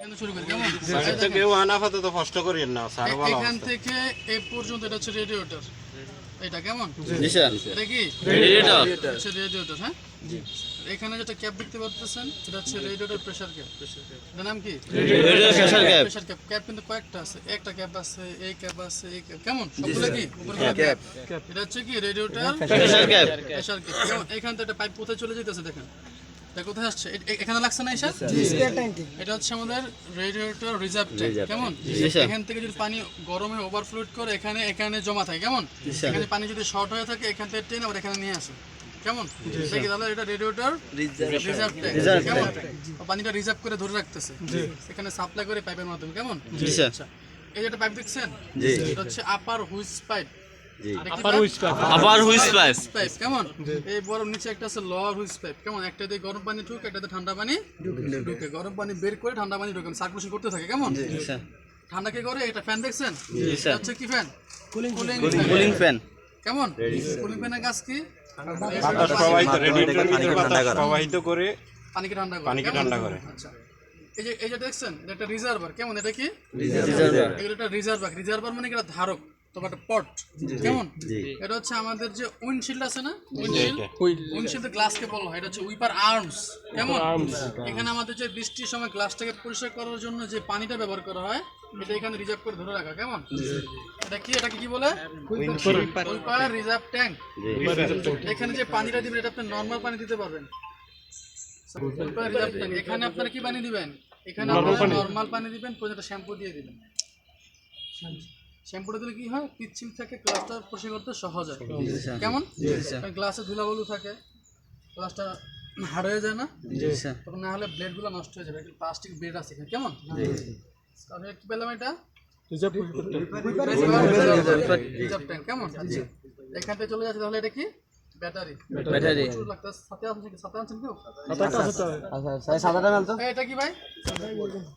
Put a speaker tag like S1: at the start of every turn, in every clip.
S1: এখানে শুরু করি কেমন?
S2: স্যার তো কেউ আনাফাতে তো কষ্ট করিয়েন না স্যার ভালো
S1: এখান থেকে এই পর্যন্ত এটা হচ্ছে রেডিয়েটর এটা কেমন?
S3: জি স্যার।
S1: এটা কি?
S3: রেডিয়েটর
S1: হচ্ছে রেডিয়েটর হ্যাঁ? এখানে যেটা ক্যাপ দেখতে পাচ্ছেন এটা হচ্ছে রেডিয়েটর প্রেসার ক্যাপ এটার নাম কি?
S3: Radiator pressure cap
S1: pressure cap cap কিন্তু কয়েকটা আছে। একটা ক্যাপ আছে এই ক্যাপ আছে এই ক্যাপ কেমন? সবগুলো কি? ক্যাপ এটা হচ্ছে কি? Radiator
S3: pressure cap
S1: pressure cap এখান থেকে একটা পাইপ কোথায় চলে যেতেছে দেখেন? এটা কোথায় আসছে? এখানে লাগছে না এসে এটা হচ্ছে আমাদের রেডিয়েটর রিজার্ভ ট্যাঙ্ক কেমন? এখান থেকে যদি পানি গরমে ওভারফ্লুড করে এখানে এখানে জমা থাকে কেমন? এখানে পানি যদি শর্ট হয়ে থাকে এখান থেকে টেনে আবার এখানে নিয়ে আসে কেমন? দেখি তাহলে এটা রেডিয়েটর রিজার্ভ ট্যাঙ্ক কেমন? পানিটা রিজার্ভ করে ধরে রাখতেছে। এখানে সাপ্লাই করে পাইপের মাধ্যমে কেমন?
S3: জি
S1: আচ্ছা। এই যে একটা পাইপ দেখছেন? এটা হচ্ছে আপার হুইস পাইপ
S4: আপার হুইস পাইপ।
S3: আবার হুইস পাইপ।
S1: পাইপ কেমন? এই বড় নিচে একটা আছে লোয়ার হুইস পাইপ। কেমন? একটা গরম পানি ঢুকে একটাতে ঠান্ডা পানি ঢুকে গরম পানি বের করে ঠান্ডা পানি ঢুকে। সার্কুলেশন করতে থাকে কেমন? ঠান্ডা কে করে? এটা ফ্যান দেখছেন? হচ্ছে কি fan cooling cooling
S3: cooling fan
S1: কেমন? কুলিং ফ্যানের কাজ কি?
S2: বাতাস প্রবাহিত রেডিয়েটর ভিতরে বাতাস প্রবাহিত করে
S1: পানিকে ঠান্ডা করে
S2: পানিকে ঠান্ডা করে।
S1: আচ্ছা। এই যে এই যে দেখছেন এটা রিজার্ভার কেমন? এটা কি?
S3: রিজার্ভার
S1: এগুলো একটা রিজার্ভার রিজার্ভার মানে কি? এটা ধারক। তোমার পট কেমন? এটা হচ্ছে আমাদের যে উইন্ডশিল্ড আছে না? উইন্ডশিল্ড উইন্ডশিল্ড গ্লাসকে বলা হয় এটা হচ্ছে উইপার আর্মস কেমন? এখানে আমাদের যে বৃষ্টির সময় গ্লাসটাকে পরিষ্কার করার জন্য যে পানিটা ব্যবহার করা হয় এটা এখানে রিজার্ভ করে ধরে রাখা কেমন? এটা কি এটাকে কি বলে? উইপার রিজার্ভ ট্যাঙ্ক এখানে যে পানিটা দিবেন এটা আপনি নর্মাল পানি দিতে পারবেন। উইপার রিজার্ভ ট্যাঙ্ক এখানে আপনারা কি পানি দিবেন? এখানে আপনারা নর্মাল পানি দিবেন পর্যন্ত শ্যাম্পু দিয়ে দিবেন। শ্যাম্পুটা দিলে কি হয়? পিচ্ছিল থেকে গ্লাসটা পরিষ্কার করতে সহজ হয়। কেমন? গ্লাসে ধুলাবালু থাকে গ্লাসটা হার্ড হয়ে যায় না। তখন না হলে ব্লেডগুলো নষ্ট হয়ে যাবে প্লাস্টিক ব্লেড আছে এখানে কেমন? তাহলে কি পেলাম এটা?
S4: রিজার্ভ
S1: রিজার্ভ কেমন? এখান থেকে চলে যাচ্ছে তাহলে এটা কি? ব্যাটারি
S3: ব্যাটারি
S1: সাথে আনছেন কি? সাথে আনছেন কেউ? এই, এটা কি ভাই?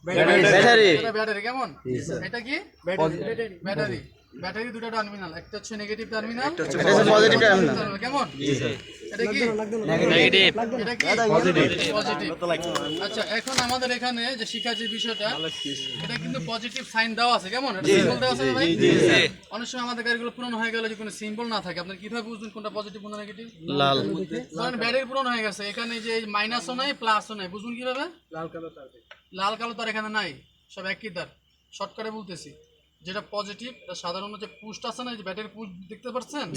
S3: ব্যাটারি
S1: ব্যাটারি কেমন? এটা কি? ব্যাটারি ব্যাটারি ব্যাটারি দুটো টার্মিনাল একটা হচ্ছে নেগেটিভ টার্মিনাল
S3: একটা হচ্ছে পজিটিভ টার্মিনাল
S1: কেমন? জি কি আচ্ছা এখন আমাদের এখানে যে শিক্ষার যে বিষয়টা এটা কিন্তু পজিটিভ সাইন দেওয়া আছে। কেমন? সিম্বল দেওয়া আছে ভাই? অনেক সময় আমাদের গাড়িগুলো পুরনো হয়ে গেলে যে কোনো সিম্বল না থাকে। আপনার কীভাবে বুঝবেন কোনটা পজিটিভ কোনটা নেগেটিভ
S3: লাল।
S1: ধরেন ব্যাটারি পুরনো হয়ে গেছে। এখানে যে মাইনাসও নাই প্লাসও নাই। বুঝুন কীভাবে? লাল কালো তার। এখানে নাই। সব একই তার। শর্টকাটে বলতেছি। যেটা পজিটিভ এটা সাধারণত যে পুস্ট আছে না যে ব্যাটারি পুস্ট দেখতে পাচ্ছেন?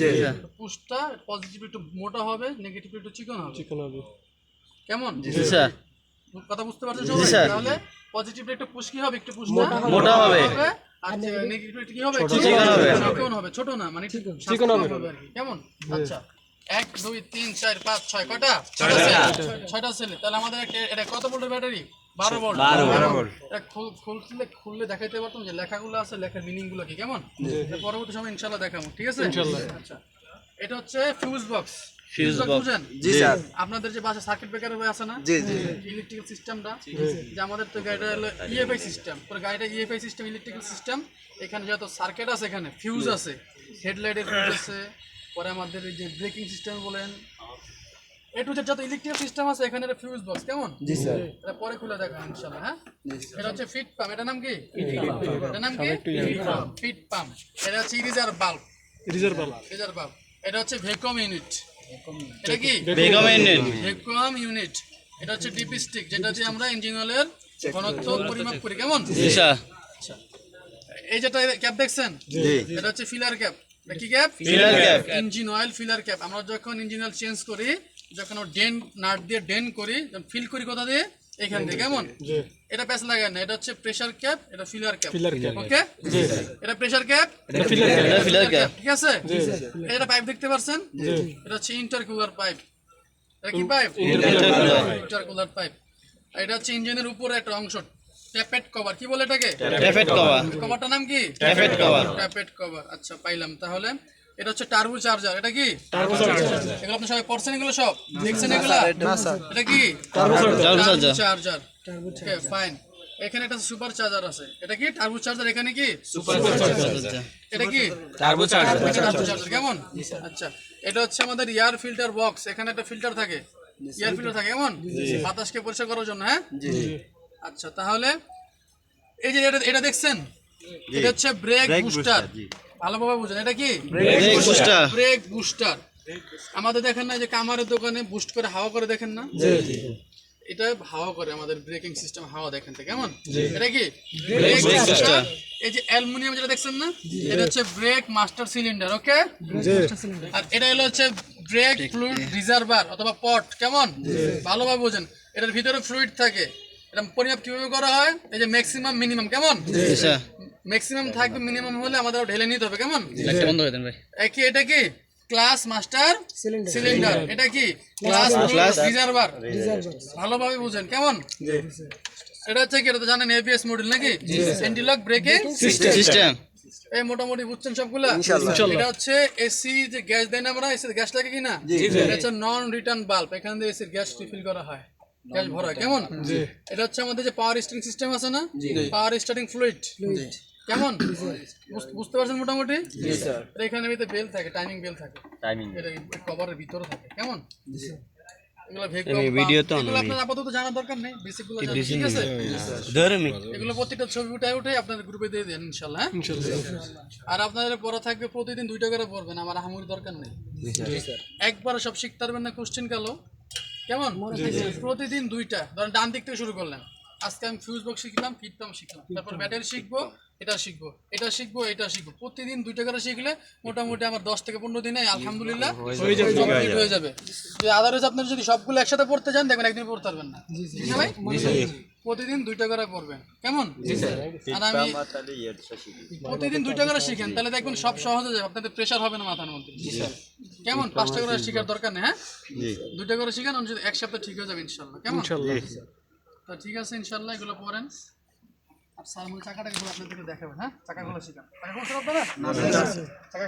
S1: পুস্টটা পজিটিভ একটু মোটা হবে নেগেটিভ একটু চিকন হবে। চিকন হবে। কেমন?
S3: জি স্যার।
S1: কথা বুঝতে পারছেন সবাই? তাহলে পজিটিভ একটু পুশ কি হবে? একটু পুশ
S3: মোটা হবে।
S1: আর নেগেটিভ কি হবে?
S3: চিকন হবে।
S1: চিকন হবে। ছোট না মানে চিকন হবে। আর কি। কেমন? আচ্ছা। এক দুই তিন চার পাঁচ ছয়। কয়টা? ছয়টা। সেল তাহলে আমাদের একটা- এটা কত ভোল্টের ব্যাটারি বারো বারো খুললে খুললে দেখাইতে পারতাম যে লেখাগুলো আছে লেখার মিনিংগুলো কি কেমন? পরবর্তী সময় ইনশাল্লাহ দেখাবো ঠিক আছে? আচ্ছা। এটা হচ্ছে ফিউজ বক্স ফিউজ বক্স বুঝেন?
S5: জি স্যার।
S1: আপনাদের যে বাসা সার্কিট ব্রেকার হয়ে আছে না?
S5: জি জি।
S1: ইলেকট্রিক্যাল সিস্টেমটা যে আমাদের তো গাড়িটা হলো ইএফআই সিস্টেম পুরো গাড়িটা ইএফআই সিস্টেম ইলেকট্রিক্যাল সিস্টেম এখানে যত সার্কিট আছে এখানে ফিউজ আছে। হেডলাইটের ফিউজ আছে। পরে আমাদের এই যে ব্রেকিং সিস্টেম বলেন এ টু যত ইলেকট্রিক্যাল সিস্টেম আছে এখানে একটা ফিউজ বক্স কেমন?
S5: জি স্যার।
S1: এটা পরে খুলে দেখা ইনশাআল্লাহ হ্যাঁ? এটা হচ্ছে ফিট পাম্প এটা নাম কি? এটা নাম কি? ফিট পাম্প এটা হচ্ছে বাল্ব
S4: রিজার্ভ
S1: বাল্ব এটা হচ্ছে ভ্যাকুয়াম ইউনিট এটা কি? ভ্যাকুয়াম ইউনিট এটা হচ্ছে ডিপি স্টিক যেটা দিয়ে আমরা ইঞ্জিন অয়েলের ঘনত্ব পরিমাপ করি। কেমন?
S3: জি স্যার।
S1: এই যেটা ক্যাপ দেখছেন? এটা হচ্ছে ফিলার ক্যাপ কি cap
S3: filler cap
S1: engine oil filler cap আমরা যখন ইঞ্জিন অয়েল চেঞ্জ করি যখন ডেন নাট দিয়ে ডেন করি ফিল করি কোথা দিয়ে? এখান থেকে। কেমন? এটা প্যাচ লাগায় না এটা হচ্ছে প্রেসার ক্যাপ এটা ফিলার ক্যাপ ওকে এটা প্রেসার ক্যাপ
S3: ফিলার ক্যাপ
S1: ঠিক আছে? এটা পাইপ দেখতে পাচ্ছেন এটা হচ্ছে ইন্টারকুলার পাইপ এটা কি পাইপ ইন্টারকুলার পাইপ এটা হচ্ছে ইঞ্জিনের উপরে একটা অংশ। ট্যাপেট কভার কি বলে এটাকে?
S3: ট্যাফেট কভার
S1: কভারটার নাম কি?
S3: ট্যাফেট কভার
S1: ট্যাপেট কভার আচ্ছা পাইলাম। তাহলে এটা হচ্ছে টার্বো চার্জার এটা কি? এগুলো আপনি সবাই পড়ছেন এগুলো সব? দেখছেন এগুলো? এটা কি?
S3: Turbo charger.
S1: Charger. Okay fine এখানে একটা সুপার চার্জার আছে। এটা কি? টার্বো চার্জার এখানে কি? সুপার এটা কি?
S3: Turbo charger.
S1: Turbocharger. কেমন? আচ্ছা এটা হচ্ছে আমাদের এয়ার ফিল্টার বক্স। এখানে একটা ফিল্টার থাকে। এয়ার ফিল্টার থাকে কেমন? বাতাসকে পরিষ্কার করার জন্য হ্যাঁ? জি আচ্ছা তাহলে এই যে এটা এটা দেখছেন? এটা হচ্ছে ব্রেক বুস্টার ভালোভাবে বুঝেন এটা কি?
S3: ব্রেক বুস্টার
S1: ব্রেক বুস্টার আমাদের দেখেন না যে কামারের দোকানে বুস্ট করে হাওয়া করে দেখেন না? এটা হাওয়া করে আমাদের ব্রেকিং সিস্টেম হাওয়া দেখেন তো কেমন? এটা কি? ব্রেক বুস্টার এই যে অ্যালুমিনিয়াম যেটা দেখছেন না এটা হচ্ছে ব্রেক মাস্টার সিলিন্ডার ওকে আর এটা হলো হচ্ছে ব্রেক ফ্লুইড রিজার্ভার অথবা পট কেমন? ভালোভাবে বোঝেন। এটার ভিতরে ফ্লুইড থাকে। এটা পরিমাপ কীভাবে করা হয়? এই যে ম্যাক্সিমাম মিনিমাম কেমন? ম্যাক্সিমাম থাকবে মিনিমাম হলে আমাদের ঢেলে নিতে হবে কেমন?
S3: বন্ধ করে দেন ভাই।
S1: একই এটা কি? ক্লাস মাস্টার সিলিন্ডার এটা কি? Class
S3: Class.
S1: রিজার্ভার ভালোভাবে বুঝেন কেমন? এটা হচ্ছে কি এটা তো জানেন এবিএস মডেল নাকি? সেন্টিলক ব্রেকিং
S3: সিস্টেম
S1: এই মোটামুটি বুঝছেন সবগুলা? এটা হচ্ছে এসি যে গ্যাস দেয় না আমরা এসি গ্যাস লাগে কি না এটা হচ্ছে নন রিটার্ন বাল্ব এখান থেকে এসির গ্যাস রিফিল করা হয়। গ্যাস ভরা হয় কেমন এটা হচ্ছে আমাদের যে পাওয়ার স্টারিং সিস্টেম আছে না? পাওয়ার স্টারিং ফ্লুইড কেমন? বুঝতে পারছেন মোটামুটি? এখানে ভিতরে বেল থাকে টাইমিং বেল থাকে।
S5: টাইমিং
S1: এটা কভারের ভিতরে থাকে। কেমন? এগুলো ভেগ
S3: video তো
S1: এগুলো আপনার আপাতত জানার দরকার নেই বেসিকগুলো ঠিক আছে? এগুলো প্রত্যেকটা ছবি উঠে উঠে আপনাদের গ্রুপে দিয়ে দেন হ্যাঁ? আর আপনাদের পড়া থাকবে প্রতিদিন দুইটা করে পড়বেন আমার আহামুর দরকার নেই। একবার সব শিখতে পারবেন না কোশ্চেন কালো। কেমন? প্রতিদিন দুইটা। ধরেন ডান দিক থেকে শুরু করলেন। আজকে আমি ফিউজ বক্স শিখলাম ফিট পাম্প শিখলাম। তারপর ব্যাটারি শিখব এটা শিখব এটা শিখব এটা শিখব। প্রতিদিন দুইটা করে শিখলে মোটামুটি আমার দশ থেকে পনেরো দিনে আলহামদুলিল্লাহ হয়ে যাবে। যে আদারওয়াইজ আপনার যদি সবগুলো একসাথে পড়তে চান দেখবেন একদিন পড়তে পারবেন না। ঠিক ভাই? প্রতিদিন দুইটা করে পড়বেন। কেমন? আর আমি প্রতিদিন দুইটা করে শিখেন তাহলে দেখবেন সব সহজ হয়ে যাবে। আপনাদের প্রেশার হবে না মাথার মধ্যে। কেমন? পাঁচটা করে শেখার দরকার নেই হ্যাঁ? দুইটা করে শিখেন যদি এক সপ্তাহ ঠিক হয়ে যাবে ইনশাল্লাহ। কেমন? তো ঠিক আছে ইনশাল্লাহ এগুলো পড়েন। আর স্যার মূল চাকাটা এগুলো আপনাদেরকে দেখাবেন হ্যাঁ? চাকাগুলো শিখান। চাকা খুলছেন আপনারা চাকা